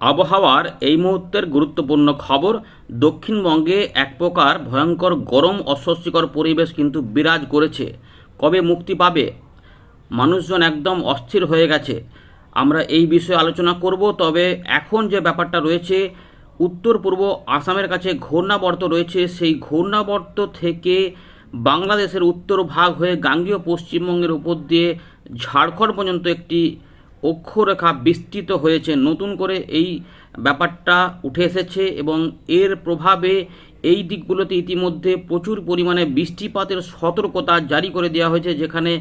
আবহাওয়ার এই মুহূর্তের গুরুত্বপূর্ণ খবর, দক্ষিণবঙ্গে এক প্রকার ভয়ঙ্কর গরম অস্বস্তিকর পরিবেশ কিন্তু বিরাজ করেছে। কবে মুক্তি পাবে? মানুষজন একদম অস্থির হয়ে গেছে। আমরা এই বিষয়ে আলোচনা করব, তবে এখন যে ব্যাপারটা রয়েছে, উত্তর পূর্ব আসামের কাছে ঘূর্ণাবর্ত রয়েছে। সেই ঘূর্ণাবর্ত থেকে বাংলাদেশের উত্তর ভাগ হয়ে গাঙ্গীয় পশ্চিমবঙ্গের উপর দিয়ে ঝাড়খণ্ড পর্যন্ত একটি অক্ষরেখা বিস্তৃত হয়েছে। নতুন করে এই ব্যাপারটা উঠে এসেছে এবং এর প্রভাবে এই দিকগুলোতে ইতিমধ্যে প্রচুর পরিমাণে বৃষ্টিপাতের সতর্কতা জারি করে দেওয়া হয়েছে, যেখানে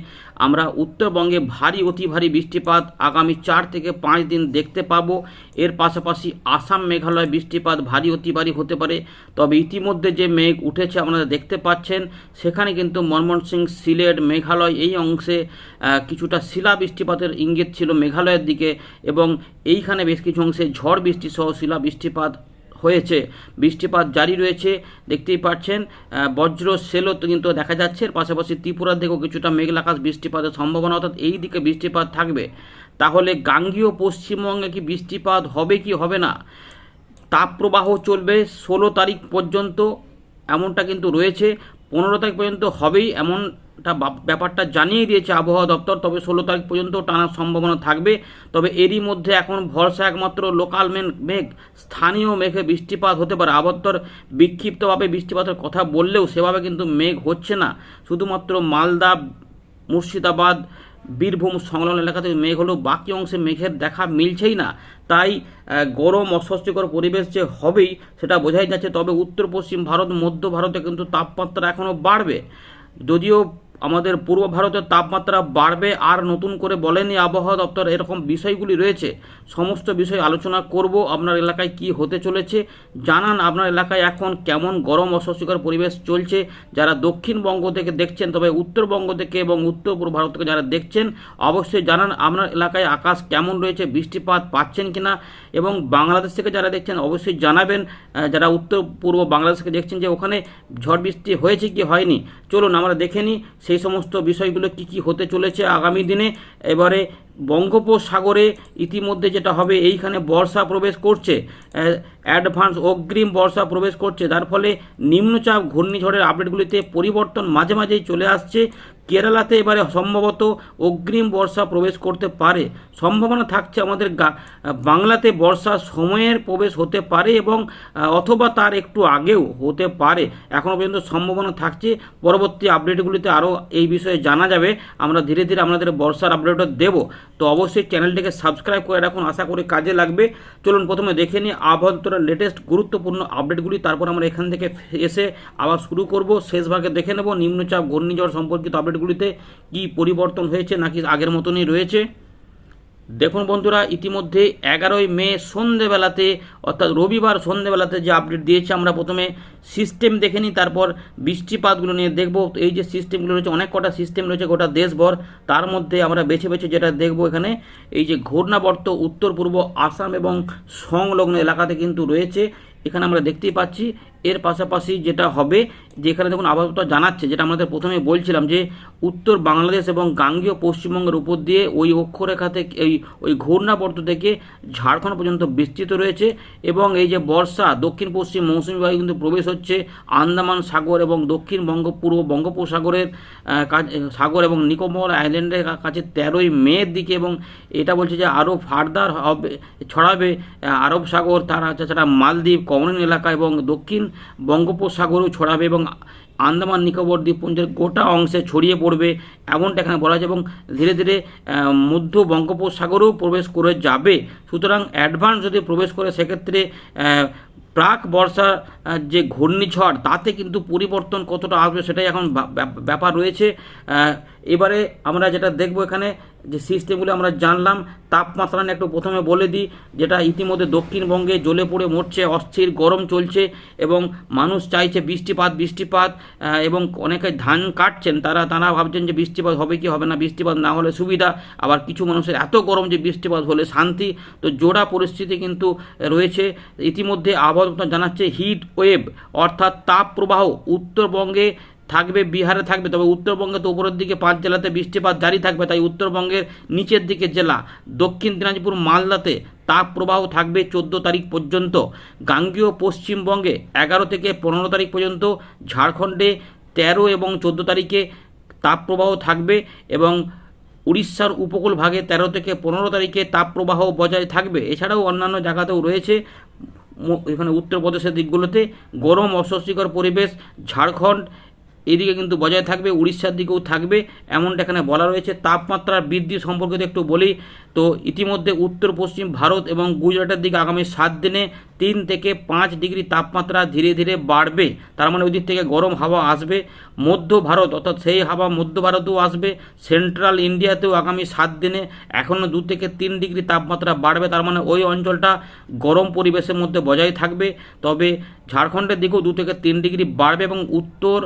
আমরা উত্তরবঙ্গে ভারী, অতি ভারী বৃষ্টিপাত আগামী চার থেকে পাঁচ দিন দেখতে পাবো। এর পাশাপাশি আসাম মেঘালয় বৃষ্টিপাত ভারী, অতি ভারী হতে পারে। তবে ইতিমধ্যে যে মেঘ উঠেছে আপনারা দেখতে পাচ্ছেন, সেখানে কিন্তু ময়মনসিংহ সিলেট, মেঘালয় এই অংশে কিছুটা শিলা বৃষ্টিপাতের ইঙ্গিত ছিল মেঘালয়ের দিকে এবং এইখানে বেশ কিছু অংশে ঝড় বৃষ্টি সহ শিলা বৃষ্টিপাত হয়েছে। বৃষ্টিপাত জারি রয়েছে, দেখতেই পাচ্ছেন বজ্র, সেলও তো কিন্তু দেখা যাচ্ছে। পাশাপাশি ত্রিপুরার দিকেও কিছুটা মেঘলা আকাশ বৃষ্টিপাতের সম্ভাবনা, অর্থাৎ এই দিকে বৃষ্টিপাত থাকবে। তাহলে গাঙ্গীয় পশ্চিমবঙ্গে কি বৃষ্টিপাত হবে কি হবে না? তাপপ্রবাহ চলবে ষোলো তারিখ পর্যন্ত, এমনটা কিন্তু রয়েছে। পনেরো তারিখ পর্যন্ত হবেই এমনটা বা- ব্যাপারটা জানিয়ে দিয়েছে আবহাওয়া দপ্তর। তবে ষোলো তারিখ পর্যন্ত টানার সম্ভাবনা থাকবে। তবে এরই মধ্যে এখন ভরসা একমাত্র লোকাল মেন মেঘ, স্থানীয় মেঘে বৃষ্টিপাত হতে পারে। আবহাওয়ার বিক্ষিপ্তভাবে বৃষ্টিপাতের কথা বললেও সেভাবে কিন্তু মেঘ হচ্ছে না। শুধুমাত্র মালদা, মুর্শিদাবাদ, বীরভূম সংলগ্ন এলাকাতে মেঘ হলেও বাকি অংশে মেঘের দেখা মিলছেই না। তাই গরম অস্বস্তিকর পরিবেশ যে হবেই সেটা বোঝাই যাচ্ছে। তবে উত্তর পশ্চিম ভারত, মধ্য ভারতে কিন্তু তাপমাত্রা এখনও বাড়বে। যদিও আমাদের পূর্ব ভারতের তাপমাত্রা বাড়বে আর নতুন করে বলেনি আবহাওয়া দপ্তর এরকম বিষয়গুলি রয়েছে। সমস্ত বিষয় আলোচনা করব, আপনার এলাকায় কি হতে চলেছে, জানান আপনার এলাকায় এখন কেমন গরম অস্বস্তিকর পরিবেশ চলছে। যারা দক্ষিণবঙ্গ থেকে দেখছেন, তবে উত্তরবঙ্গ থেকে এবং উত্তর পূর্ব ভারত থেকে যারা দেখছেন, অবশ্যই জানান আপনার এলাকায় আকাশ কেমন রয়েছে, বৃষ্টিপাত পাচ্ছেন কিনা। এবং বাংলাদেশ থেকে যারা দেখছেন, অবশ্যই জানাবেন। যারা উত্তর পূর্ব বাংলাদেশ থেকে দেখছেন যে ওখানে ঝড় বৃষ্টি হয়েছে কি হয়নি, চলুন আমরা দেখে নিই। সেই সমস্ত বিষয়গুলো কি কি হতে চলেছে আগামী দিনে? এবারে বঙ্গোপসাগরে ইতিমধ্যে যেটা হবে, এইখানে বর্ষা প্রবেশ করছে। অ্যাডভান্স অগ্রিম বর্ষা প্রবেশ করছে। যার ফলে নিম্নচাপ ঘূর্ণিঝড়ের আপডেটগুলিতে পরিবর্তন মাঝে মাঝেই চলে আসছে। কেরালাতে এবারে সম্ভবত অগ্রিম বর্ষা প্রবেশ করতে পারে। সম্ভাবনা থাকছে আমাদের বাংলাতে বর্ষা সময়ের প্রবেশ হতে পারে এবং অথবা তার একটু আগেও হতে পারে। এখনও পর্যন্ত সম্ভাবনা থাকছে। পরবর্তী আপডেটগুলিতে আরও এই বিষয়ে জানা যাবে। আমরা ধীরে ধীরে আপনাদের বর্ষার আপডেটও দেব। তো অবশ্যই চ্যানেলটিকে সাবস্ক্রাইব করে রাখুন। আশা করি কাজে লাগবে। চলুন প্রথমে দেখে নিই আভ্যন্তরের লেটেস্ট গুরুত্বপূর্ণ আপডেটগুলি। তারপর আমরা এখান থেকে এসে আবার শুরু করব। শেষ ভাগে দেখে নেব নিম্নচাপ ঘূর্ণিঝড় সম্পর্কিত আপডেটগুলিতে কি পরিবর্তন হয়েছে নাকি আগের মতনই রয়েছে? দেখুন বন্ধুরা, ইতিমধ্যে এগারোই মে সন্ধেবেলাতে, অর্থাৎ রবিবার সন্ধেবেলাতে যে আপডেট দিয়েছে, আমরা প্রথমে সিস্টেম দেখে নিই, তারপর বৃষ্টিপাতগুলো নিয়ে দেখব। এই যে সিস্টেমগুলো রয়েছে, অনেক কটা সিস্টেম রয়েছে গোটা দেশভর। তার মধ্যে আমরা বেছে বেছে যেটা দেখব এখানে, এই যে ঘূর্ণাবর্ত উত্তর পূর্ব আসাম এবং সংলগ্ন এলাকাতে কিন্তু রয়েছে। এখানে আমরা দেখতেই পাচ্ছি এর পাশাপাশি যেটা হবে যে এখানে দেখুন আবহাওয়া জানাচ্ছে যেটা আমাদের প্রথমে বলছিলাম যে উত্তর বাংলাদেশ এবং গাঙ্গীয় পশ্চিমবঙ্গের উপর দিয়ে ওই অক্ষরেখা থেকে এই ওই ঘূর্ণাবর্ত থেকে ঝাড়খণ্ড পর্যন্ত বিস্তৃত রয়েছে এবং এই যে বর্ষা দক্ষিণ পশ্চিম মৌসুমী বায়ু কিন্তু প্রবেশ হচ্ছে আন্দামান সাগর এবং দক্ষিণ বঙ্গপূর্ব বঙ্গোপসাগরের আহ, সাগর এবং নিকোবর আইল্যান্ডের কাছে তেরোই মের দিকে এবং এটা বলছে যে আরও ফার্দার হবে ছড়াবে আরব সাগর তার তাছাড়া মালদ্বীপ কমন এলাকা এবং দক্ষিণ বঙ্গোপসাগরও ছড়াবে এবং আন্দামান নিকোবর দ্বীপপুঞ্জের গোটা অংশে ছড়িয়ে পড়বে এমনটা এখানে বলা হয়েছে এবং ধীরে ধীরে মধ্য বঙ্গোপসাগরেও প্রবেশ করে যাবে। সুতরাং অ্যাডভান্স যদি প্রবেশ করে সেক্ষেত্রে প্রাক বর্ষা আহ, যে ঘূর্ণিঝড় তাতে কিন্তু পরিবর্তন কতটা আসবে সেটাই এখন ব্যাপার রয়েছে। এবারে আমরা যেটা দেখব এখানে যে সিস্টেমগুলো আমরা জানলাম, তাপমাত্রা নিয়ে একটু প্রথমে বলে দিই, যেটা ইতিমধ্যে দক্ষিণবঙ্গে জ্বলে পড়ে মরছে, অস্থির গরম চলছে এবং মানুষ চাইছে বৃষ্টিপাত বৃষ্টিপাত এবং অনেকে ধান কাটছেন, তারা তারা ভাবছেন যে বৃষ্টিপাত হবে কি হবে না, বৃষ্টিপাত না হলে সুবিধা, আবার কিছু মানুষের এত গরম যে বৃষ্টিপাত হলে শান্তি। তো জোড়া পরিস্থিতি কিন্তু রয়েছে। ইতিমধ্যে আবহাওয়া জানাচ্ছে হিট ওয়েভ অর্থাৎ তাপ প্রবাহ উত্তরবঙ্গে থাকবে, বিহারে থাকবে, তবে উত্তরবঙ্গে তো উপরের দিকে পাঁচ জেলাতে বৃষ্টিপাত জারি থাকবে, তাই উত্তরবঙ্গের নিচের দিকে জেলা, দক্ষিণ দিনাজপুর, মালদাতে তাপ প্রবাহ থাকবে চোদ্দ তারিখ পর্যন্ত। গাঙ্গীয় পশ্চিমবঙ্গে এগারো থেকে পনেরো তারিখ পর্যন্ত, ঝাড়খণ্ডে তেরো এবং চোদ্দ তারিখে তাপপ্রবাহ থাকবে এবং উড়িষ্যার উপকূল ভাগে তেরো থেকে পনেরো তারিখে তাপপ্রবাহ বজায় থাকবে। এছাড়াও অন্যান্য জায়গাতেও রয়েছে এখানে উত্তরপ্রদেশের দিকগুলোতে গরম অস্বস্তিকর পরিবেশ, ঝাড়খণ্ড এদিকে কিন্তু বজায় থাকবে, উড়িষ্যার দিকেও থাকবে, এমনটা এখানে বলা রয়েছে। তাপমাত্রার বৃদ্ধি সম্পর্কে একটু বলি। তো ইতিমধ্যে উত্তর, পশ্চিম ভারত এবং গুজরাটের দিকে আগামী সাত দিনে তিন থেকে পাঁচ ডিগ্রি তাপমাত্রা ধীরে ধীরে বাড়বে। তার মানে ওই দিক থেকে গরম হাওয়া আসবে। মধ্য ভারত, অর্থাৎ সেই হাওয়া মধ্য ভারতেও আসবে। সেন্ট্রাল ইন্ডিয়াতেও আগামী সাত দিনে এখনও দু থেকে তিন ডিগ্রি তাপমাত্রা বাড়বে। তার মানে ওই অঞ্চলটা গরম পরিবেশের মধ্যে বজায় থাকবে। তবে ঝাড়খণ্ডের দিকেও দু থেকে তিন ডিগ্রি বাড়বে এবং উত্তর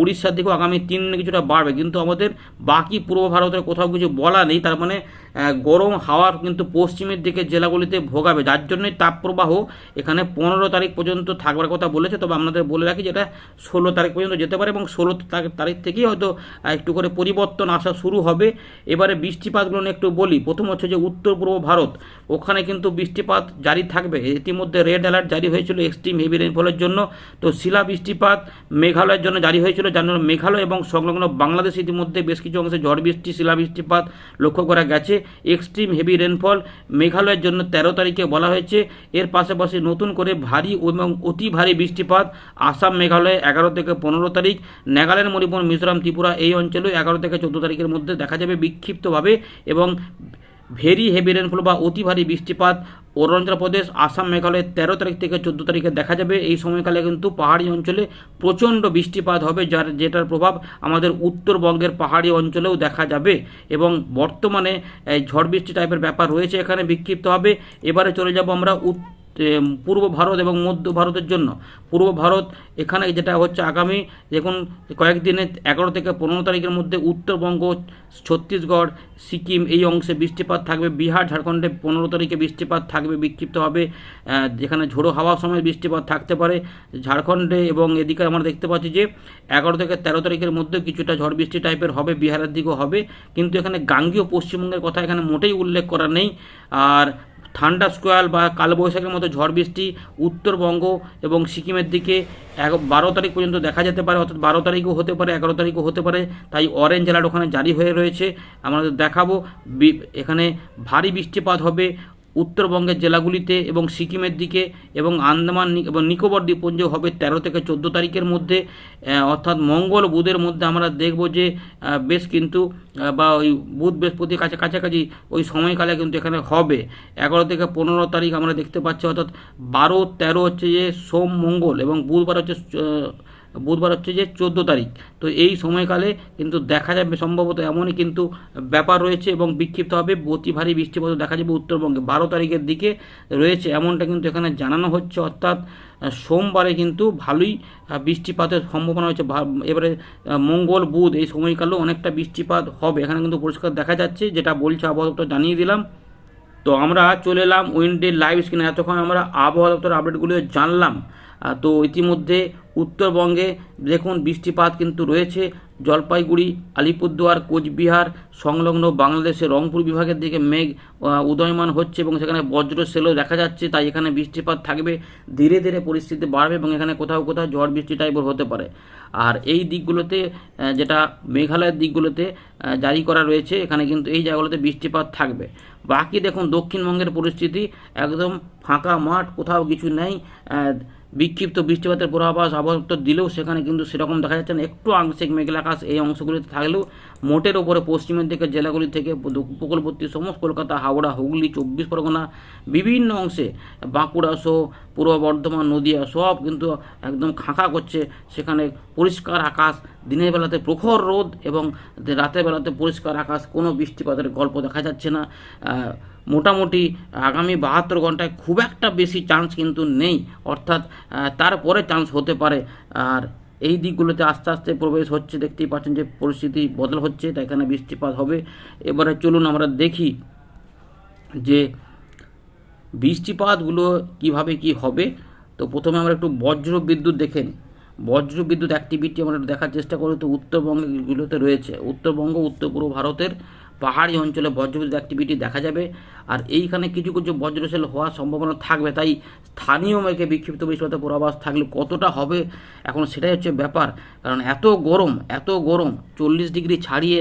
উড়িষ্যার দিকেও আগামী তিন কিছুটা বাড়বে। কিন্তু আমাদের বাকি পূর্ব ভারতের কোথাও কিছু বলা নেই। তার মানে গরম হাওয়ার কিন্তু পশ্চিমের দিকে জেলাগুলিতে ভোগাবে। যার জন্যই তাপপ্রবাহ এখানে পনেরো তারিখ পর্যন্ত থাকবার কথা বলেছে। তবে আপনাদের বলে রাখি যেটা ষোলো তারিখ পর্যন্ত যেতে পারে এবং ষোলো তারিখ থেকেই হয়তো একটু করে পরিবর্তন আসা শুরু হবে। এবারে বৃষ্টিপাতগুলো নিয়ে একটু বলি। প্রথম হচ্ছে যে উত্তর পূর্ব ভারত। ওখানে কিন্তু বৃষ্টিপাত জারি থাকবে। ইতিমধ্যে রেড অ্যালার্ট জারি হয়েছিল এক্সট্রিম হেভি রেইনফলের জন্য। তো শিলা বৃষ্টিপাত মেঘালয়ের জন্য জারি হয়েছিল। যার জন্য মেঘালয় এবং সংলগ্ন বাংলাদেশ ইতিমধ্যে বেশ কিছু অংশে ঝড় বৃষ্টি শিলা বৃষ্টিপাত লক্ষ্য করা গেছে। এক্সট্রিম হেভি রেনফল মেঘালয়ের জন্য তেরো তারিখে বলা হয়েছে। এর পাশাপাশি নতুন করে ভারী এবং অতি ভারী বৃষ্টিপাত আসাম, মেঘালয়ে এগারো থেকে পনেরো তারিখ। নাগাল্যান্ড, মণিপুর, মিজোরাম, ত্রিপুরা এই অঞ্চলেও এগারো থেকে চোদ্দ তারিখের মধ্যে দেখা যাবে বিক্ষিপ্তভাবে এবং ভেরি হেভি রেনফল বা অতি ভারী বৃষ্টিপাত অরুণাচল প্রদেশ আসাম মেঘালয়ে তেরো তারিখ থেকে চোদ্দ তারিখে দেখা যাবে। এই সময়কালে কিন্তু পাহাড়ি অঞ্চলে প্রচণ্ড বৃষ্টিপাত হবে যার যেটার প্রভাব আমাদের উত্তরবঙ্গের পাহাড়ি অঞ্চলেও দেখা যাবে। এবং বর্তমানে ঝড় বৃষ্টি টাইপের ব্যাপার রয়েছে এখানে বিক্ষিপ্ত হবে এবারে চলে যাব আমরা উত- এম, পূর্ব ভারত এবং মধ্য ভারতের জন্য। পূর্ব ভারত এখানে যেটা হচ্ছে আগামী, দেখুন, কয়েকদিনে এগারো থেকে পনেরো তারিখের মধ্যে উত্তরবঙ্গ, ছত্তিশগড়, সিকিম এই অংশে বৃষ্টিপাত থাকবে। বিহার, ঝাড়খণ্ডে পনেরো তারিখে বৃষ্টিপাত থাকবে, বিক্ষিপ্ত হবে। যেখানে ঝোড়ো হাওয়ার সময় বৃষ্টিপাত থাকতে পারে। ঝাড়খণ্ডে এবং এদিকে আমরা দেখতে পাচ্ছি যে, এগারো থেকে তেরো তারিখের মধ্যে কিছুটা ঝড় বৃষ্টি টাইপের হবে, বিহারের দিকেও হবে। কিন্তু এখানে গাঙ্গীয় পশ্চিমবঙ্গের কথা এখানে মোটেই উল্লেখ করা নেই। আর ঠান্ডা স্কোয়াল বা কালবৈশাখের মতো ঝড় বৃষ্টি উত্তরবঙ্গ এবং সিকিমের দিকে এক, বারো তারিখ পর্যন্ত দেখা যেতে পারে, অর্থাৎ বারো তারিখও হতে পারে, এগারো তারিখও হতে পারে, তাই অরেঞ্জ অ্যালার্ট ওখানে জারি হয়ে রয়েছে। আমরা দেখাবো এখানে ভারী বৃষ্টিপাত হবে উত্তরবঙ্গের জেলাগুলিতে এবং সিকিমের দিকে এবং আন্দামান এবং নিকোবর দ্বীপপুঞ্জ হবে তেরো থেকে চোদ্দ তারিখের মধ্যে। অর্থাৎ মঙ্গল বুধের মধ্যে আমরা দেখব যে বেশ কিন্তু বা ওই বুধ বৃহস্পতি কাছে, কাছাকাছি ওই সময়কালে কিন্তু এখানে হবে। এগারো থেকে পনেরো তারিখ আমরা দেখতে পাচ্ছি, অর্থাৎ বারো তেরো হচ্ছে যে সোম মঙ্গল এবং বুধবার হচ্ছে বুধবার হচ্ছে যে চোদ্দ তারিখ। তো এই সময়কালে কিন্তু দেখা যাবে সম্ভবত এমনই কিন্তু ব্যাপার রয়েছে এবং বিক্ষিপ্ত হবে। অতি ভারী বৃষ্টিপাত দেখা যাবে উত্তরবঙ্গে। বারো তারিখের দিকে রয়েছে এমনটা কিন্তু এখানে জানানো হচ্ছে। অর্থাৎ সোমবারে কিন্তু ভালোই বৃষ্টিপাতের সম্ভাবনা ভা- এবারে মঙ্গল, বুধ এই সময়কালেও অনেকটা বৃষ্টিপাত হবে। এখানে কিন্তু পরিষ্কার দেখা যাচ্ছে, যেটা বলছে আবহাওয়া দপ্তর জানিয়ে দিলাম। তো আমরা চলে এলাম উইন্ডের লাইভ স্ক্রিনে। এতক্ষণ আমরা আবহাওয়া দপ্তর আপডেটগুলো জানলাম। তো ইতিমধ্যে উত্তরবঙ্গে দেখুন বৃষ্টিপাত কিন্তু রয়েছে। জলপাইগুড়ি, আলিপুরদুয়ার, কোচবিহার, সংলগ্ন বাংলাদেশের রংপুর বিভাগের দিকে মেঘ উদয়মান হচ্ছে এবং সেখানে বজ্র সেলও দেখা যাচ্ছে, তাই এখানে বৃষ্টিপাত থাকবে। ধীরে ধীরে পরিস্থিতি বাড়বে এবং এখানে কোথাও কোথাও ঝড় বৃষ্টি টাইপের হতে পারে। আর এই দিকগুলোতে যেটা মেঘালয়ের দিকগুলোতে জারি করা রয়েছে, এখানে কিন্তু এই জায়গাগুলোতে বৃষ্টিপাত থাকবে। বাকি দেখুন দক্ষিণবঙ্গের পরিস্থিতি, একদম ফাঁকা মাঠ, কোথাও কিছু নেই বিক্ষিপ্ত বৃষ্টিপাতের পূর্বাভাস আবহাওয়া দিলেও সেখানে কিন্তু সেরকম দেখা যাচ্ছে না। একটু আংশিক মেঘলা আকাশ এই অংশগুলিতে থাকলেও মোটের ওপরে পশ্চিমের দিকে, জেলাগুলি থেকে উপকূলবর্তী সমস্ত কলকাতা, হাওড়া, হুগলি, চব্বিশ পরগনা, বিভিন্ন অংশে বাঁকুড়া সহ পূর্ব বর্ধমান, নদীয়া সব কিন্তু একদম খাঁকা করছে। সেখানে পরিষ্কার আকাশ দিনের বেলাতে প্রখর রোদ এবং রাতের বেলাতে পরিষ্কার আকাশ, কোনো বৃষ্টিপাতের গল্প দেখা যাচ্ছে না। মোটামুটি আগামী বাহাত্তর ঘন্টায় খুব একটা বেশি চান্স কিন্তু নেই। অর্থাৎ তারপরে চান্স হতে পারে। আর এই দিকগুলোতে আস্তে আস্তে প্রবেশ হচ্ছে, দেখতেই পাচ্ছেন যে পরিস্থিতি বদল হচ্ছে, তাই এখানে বৃষ্টিপাত হবে। এবারে চলুন আমরা দেখি যে বৃষ্টিপাতগুলো কীভাবে কি হবে। তো প্রথমে আমরা একটু বজ্র বিদ্যুৎ দেখে নিই। বজ্র বিদ্যুৎ অ্যাক্টিভিটি আমরা দেখার চেষ্টা করি, তো উত্তরবঙ্গগুলোতে রয়েছে। উত্তরবঙ্গ উত্তর পূর্ব ভারতের পাহাড়ি অঞ্চলে বজ্রবিদ্যুৎ অ্যাক্টিভিটি দেখা যাবে। আর এইখানে কিছু কিছু বজ্রশেল হওয়ার সম্ভাবনা থাকবে। তাই স্থানীয় মেঘে বিক্ষিপ্ত বৃষ্টিপাত পূর্বাভাস থাকলে কতটা হবে এখন সেটাই হচ্ছে ব্যাপার। কারণ এত গরম এত গরম, চল্লিশ ডিগ্রি ছাড়িয়ে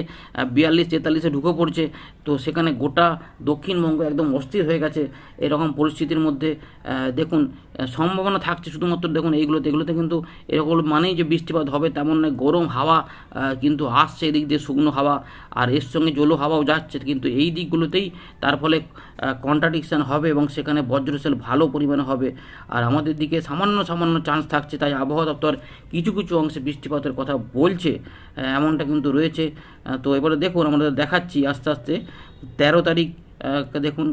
বিয়াল্লিশ তেতাল্লিশে ঢুকে পড়ছে। তো সেখানে গোটা দক্ষিণবঙ্গ একদম অস্থির হয়ে গেছে এরকম পরিস্থিতির মধ্যে। দেখুন সম্ভাবনা থাকছে শুধুমাত্র দেখুন এইগুলোতে এগুলোতে কিন্তু এরকম মানেই যে বৃষ্টিপাত হবে তেমন নয়, গরম হাওয়া কিন্তু আসছে এদিক দিয়ে শুকনো হাওয়া, আর এর সঙ্গে জলো হাওয়াও যাচ্ছে। কিন্তু এই দিকগুলোতেই তার ফলে কন্ট্রাডিকশান হবে এবং সেখানে বজ্রশেল ভালো পরিমাণে হবে। আর আমাদের দিকে সামান্য সামান্য চান্স থাকছে, তাই আবহাওয়া দপ্তর কিছু কিছু অংশে বৃষ্টিপাতের কথা বলছে এমনটা কিন্তু রয়েছে। তো এবারে দেখুন, আমরা দেখাচ্ছি আস্তে আস্তে, তেরো তারিখ দেখুন,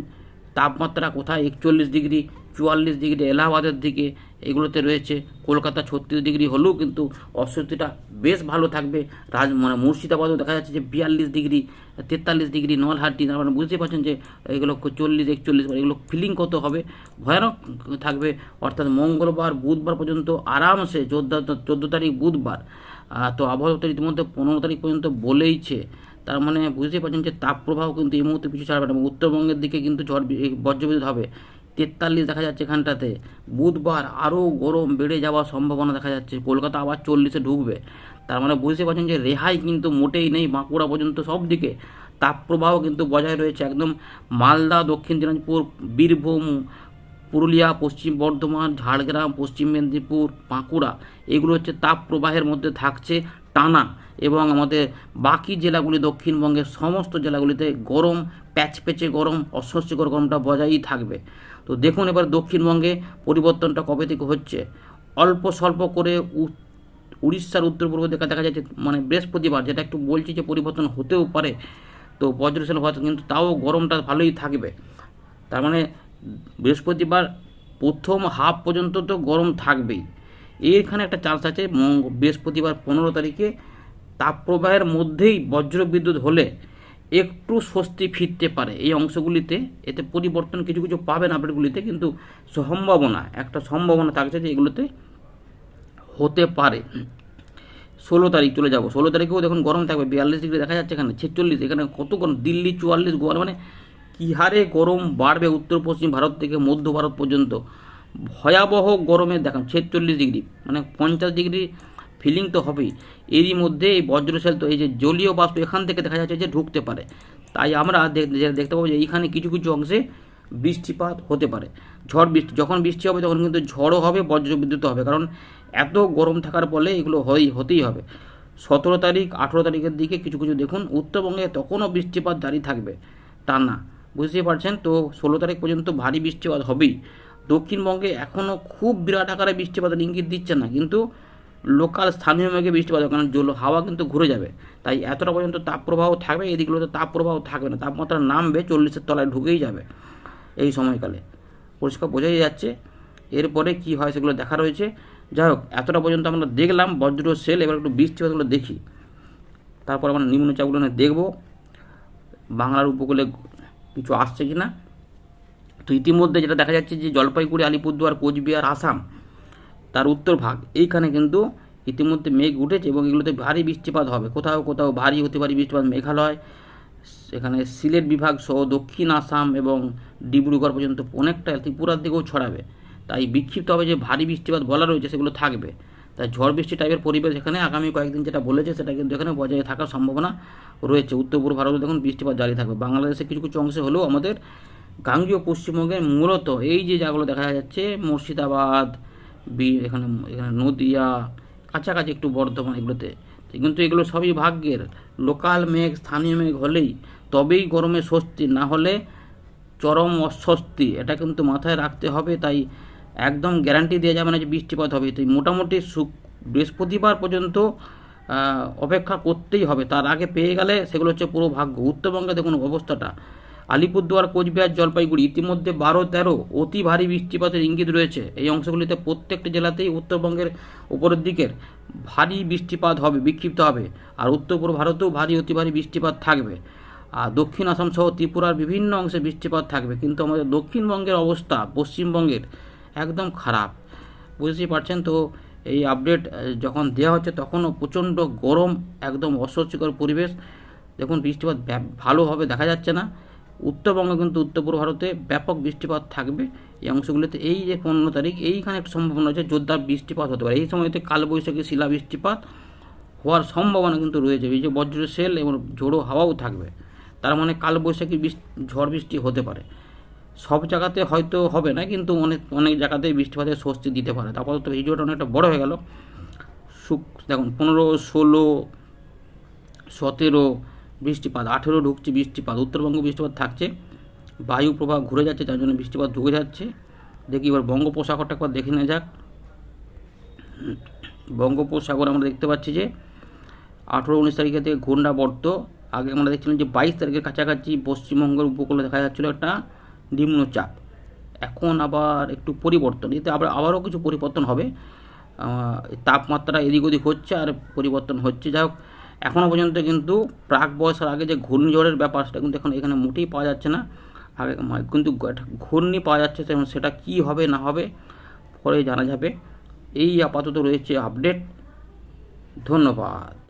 তাপমাত্রা কোথায়? একচল্লিশ ডিগ্রি, চুয়াল্লিশ ডিগ্রি এলাহাবাদের দিকে এগুলোতে রয়েছে। কলকাতা ছত্রিশ ডিগ্রি হলেও কিন্তু অস্বস্তিটা বেশ ভালো থাকবে। রাজ মানে মুর্শিদাবাদও দেখা যাচ্ছে যে বিয়াল্লিশ ডিগ্রি, তেতাল্লিশ ডিগ্রি, নলহাটি, তার মানে বুঝতেই পারছেন যে এগুলো চল্লিশ, একচল্লিশ এগুলো ফিলিং কত হবে? ভয়ানক থাকবে। অর্থাৎ মঙ্গলবার, বুধবার পর্যন্ত আরামসে চোদ্দ চোদ্দ তারিখ বুধবার। তো আবহাওয়া ইতিমধ্যে পনেরো তারিখ পর্যন্ত বলেইছে। তার মানে বুঝতেই পারছেন যে তাপপ্রবাহ কিন্তু এই মুহূর্তে পিছু ছাড়বে না উত্তরবঙ্গের দিকে কিন্তু ঝড় বজ্রবিদ্যুৎ হবে। তেতাল্লিশ দেখা যাচ্ছে এখানটাতে। বুধবার আরও গরম বেড়ে যাওয়ার সম্ভাবনা দেখা যাচ্ছে। কলকাতা আবার চল্লিশে ঢুকবে। তার মানে বুঝতে পারছেন যে রেহাই কিন্তু মোটেই নেই বাঁকুড়া পর্যন্ত সব দিকে তাপপ্রবাহ কিন্তু বজায় রয়েছে একদম মালদা, দক্ষিণ দিনাজপুর, বীরভূম, পুরুলিয়া, পশ্চিম বর্ধমান, ঝাড়গ্রাম, পশ্চিম মেদিনীপুর, বাঁকুড়া। এগুলো হচ্ছে তাপ প্রবাহের মধ্যে থাকছে টানা এবং আমাদের বাকি জেলাগুলি দক্ষিণবঙ্গের সমস্ত জেলাগুলিতে গরম প্যাচপ্যাচে গরম, অস্বস্তিকর গরমটা বজায়ই থাকবে। তো দেখুন এবার দক্ষিণবঙ্গে পরিবর্তনটা কবে থেকে হচ্ছে। অল্প স্বল্প করে উড়িষ্যার উত্তর পূর্ব দিকে দেখা যাচ্ছে মানে বৃহস্পতিবার, যেটা একটু বলছি যে পরিবর্তন হতেও পারে, তো বজ্রশাল হওয়া কিন্তু তাও গরমটা ভালোই থাকবে। তার মানে বৃহস্পতিবার প্রথম হাফ পর্যন্ত তো গরম থাকবেই। এখানে একটা চান্স আছে বৃহস্পতিবার পনেরো তারিখে তাপপ্রবাহের মধ্যেই বজ্র বিদ্যুৎ হলে একটু স্বস্তি ফিরতে পারে। এই অংশগুলিতে এতে পরিবর্তন কিছু কিছু পাবেন আপডেটগুলিতে, কিন্তু সম্ভাবনা, একটা সম্ভাবনা থাকছে যে এগুলোতে হতে পারে। ষোলো তারিখ চলে যাব। ষোলো তারিখেও দেখুন গরম থাকবে, বিয়াল্লিশ ডিগ্রি দেখা যাচ্ছে এখানে, ছেচল্লিশ, এখানে কত গরম? দিল্লি চুয়াল্লিশ, গোয়া মানে কী হারে গরম বাড়বে উত্তর, পশ্চিম ভারত থেকে মধ্য ভারত পর্যন্ত? ভয়াবহ গরমে দেখান, ছেচল্লিশ ডিগ্রি মানে পঞ্চাশ ডিগ্রি ফিলিং তো হবেই। এরই মধ্যে এই বজ্রশেল তো এই যে জলীয় বাষ্প এখান থেকে দেখা যাচ্ছে যে ঢুকতে পারে। তাই আমরা দেখতে পাবো যে এইখানে কিছু কিছু অংশে বৃষ্টিপাত হতে পারে। ঝড় বৃষ্টি, যখন বৃষ্টি হবে তখন কিন্তু ঝড়ও হবে বজ্র বিদ্যুৎ হবে। কারণ এত গরম থাকার ফলে এগুলো হই, হতেই হবে। সতেরো তারিখ, আঠেরো তারিখের দিকে কিছু কিছু দেখুন, উত্তরবঙ্গে তখনও বৃষ্টিপাত জারি থাকবে। তা না, বুঝতেই পারছেন? তো ষোলো তারিখ পর্যন্ত ভারী বৃষ্টিপাত হবেই। দক্ষিণবঙ্গে এখনও খুব বিরাট আকারে বৃষ্টিপাতের ইঙ্গিত দিচ্ছে না। কিন্তু লোকাল স্থানীয় মেঘে বৃষ্টিপাত হবে, কারণ জল হাওয়া কিন্তু ঘুরে যাবে। তাই এতটা পর্যন্ত তাপপ্রবাহ থাকবে এদিকগুলোতে তাপপ্রবাহ থাকবে না। তাপমাত্রা নামবে চল্লিশের তলায় ঢুকেই যাবে এই সময়কালে। পরিষ্কার বোঝাই যাচ্ছে। এরপরে কি হয় সেগুলো দেখা রয়েছে। যাই হোক এতটা পর্যন্ত আমরা দেখলাম বজ্র সেল এবার একটু বৃষ্টিপাতগুলো দেখি। তারপর আমরা নিম্নচাপগুলো নিয়ে দেখব। বাংলার উপকূলে কিছু আসছে কি না তো ইতিমধ্যে যেটা দেখা যাচ্ছে যে জলপাইগুড়ি আলিপুরদুয়ার কোচবিহার আসাম তার উত্তর ভাগ। এইখানে কিন্তু ইতিমধ্যে মেঘ উঠেছে এবং এগুলোতে ভারী বৃষ্টিপাত হবে। কোথাও কোথাও ভারী হতে পারে বৃষ্টিপাত মেঘালয় এখানে সিলেট বিভাগ সহ দক্ষিণ আসাম এবং ডিব্রুগড় পর্যন্ত অনেকটা ত্রিপুরার দিকেও ছড়াবে। তাই বিক্ষিপ্ত হবে যে ভারী বৃষ্টিপাত বলা রয়েছে সেগুলো থাকবে। তাই ঝড় বৃষ্টি টাইপের পরিবেশ এখানে আগামী কয়েকদিন যেটা বলেছে সেটা কিন্তু এখানে বজায় থাকার সম্ভাবনা রয়েছে। উত্তর পূর্ব ভারতে দেখুন বৃষ্টিপাত জারি থাকবে। বাংলাদেশে কিছু কিছু অংশে হলেও আমাদের গাঙ্গীয় পশ্চিমবঙ্গের মূলত এই যে জায়গাগুলো দেখা যাচ্ছে, মুর্শিদাবাদ বি, এখানে এখানে নদিয়া, কাছাকাছি একটু বর্ধমান এগুলোতে। কিন্তু এগুলো সবই ভাগ্যের। লোকাল মেঘ, স্থানীয় মেঘ হলেই তবেই গরমে স্বস্তি, না হলে চরম অস্বস্তি। এটা কিন্তু মাথায় রাখতে হবে, তাই একদম গ্যারান্টি দেওয়া যাবে না যে বৃষ্টিপাত হবে। তাই মোটামুটি শুক, বৃহস্পতিবার পর্যন্ত অপেক্ষা করতেই হবে। তার আগে পেয়ে গেলে সেগুলো হচ্ছে পুরো ভাগ্য। উত্তরবঙ্গে দেখুন অবস্থাটা। আলিপুরদুয়ার, কোচবিহার, জলপাইগুড়ি ইতিমধ্যে বারো তেরো অতি ভারী বৃষ্টিপাতের ইঙ্গিত রয়েছে। এই অংশগুলিতে প্রত্যেকটি জেলাতেই উত্তরবঙ্গের উপরের দিকের ভারী বৃষ্টিপাত হবে, বিক্ষিপ্ত হবে। আর উত্তর পূর্ব ভারতেও ভারী, অতি ভারী বৃষ্টিপাত থাকবে। আর দক্ষিণ আসাম সহ ত্রিপুরার বিভিন্ন অংশে বৃষ্টিপাত থাকবে। কিন্তু আমাদের দক্ষিণবঙ্গের অবস্থা পশ্চিমবঙ্গের একদম খারাপ। বুঝতেই পারছেন তো, এই আপডেট যখন দেওয়া হচ্ছে তখনও প্রচণ্ড গরম, একদম অস্বস্তিকর পরিবেশ। দেখুন, বৃষ্টিপাত ভালোভাবে দেখা যাচ্ছে না। উত্তরবঙ্গে কিন্তু উত্তর পূর্ব ভারতে ব্যাপক বৃষ্টিপাত থাকবে এই অংশগুলিতে। এই যে পনেরো তারিখ, এইখানে একটা সম্ভাবনা আছে জোরদার বৃষ্টিপাত হতে পারে। এই সময়তে কালবৈশাখী শিলা বৃষ্টিপাত হওয়ার সম্ভাবনা কিন্তু রয়েছে। এই যে বজ্র সেল এবং ঝোড়ো হাওয়াও থাকবে। তার মানে কালবৈশাখী ঝড় বৃষ্টি হতে পারে। সব জায়গাতে হয়তো হবে না, কিন্তু অনেক অনেক জায়গাতে বৃষ্টিপাতের স্বস্তি দিতে পারে। আপাতত ভিডিওটা অনেকটা বড় হয়ে গেল। শুক, দেখুন, পনেরো, ষোলো, সতেরো বৃষ্টিপাত, আঠেরো ঢুকছে বৃষ্টিপাত, উত্তরবঙ্গ বৃষ্টিপাত থাকছে, বায়ু প্রবাহ ঘুরে যাচ্ছে, যার জন্য বৃষ্টিপাত ঢুকে যাচ্ছে। দেখি এবার বঙ্গোপসাগরটা একবার দেখে নেওয়া যাক। বঙ্গোপসাগর আমরা দেখতে পাচ্ছি যে আঠেরো উনিশ তারিখে থেকে ঘূর্ণাবর্ত আগে আমরা দেখছিলাম যে বাইশ তারিখের কাছাকাছি পশ্চিমবঙ্গের উপকূলে দেখা যাচ্ছিল একটা নিম্নচাপ। এখন আবার একটু পরিবর্তন, এতে আবার, আবারও কিছু পরিবর্তন হবে। তাপমাত্রা এদিক ওদিক হচ্ছে আর পরিবর্তন হচ্ছে। যাই হোক এখনও পর্যন্ত কিন্তু প্রাক বয়সের আগে যে ঘূর্ণিঝড়ের ব্যাপার, সেটা কিন্তু এখন এখানে মোটেই পাওয়া যাচ্ছে না। আগে কিন্তু ঘূর্ণি পাওয়া যাচ্ছে এবং সেটা কি হবে, না হবে, পরে জানা যাবে। এই আপাতত রয়েছে আপডেট। ধন্যবাদ।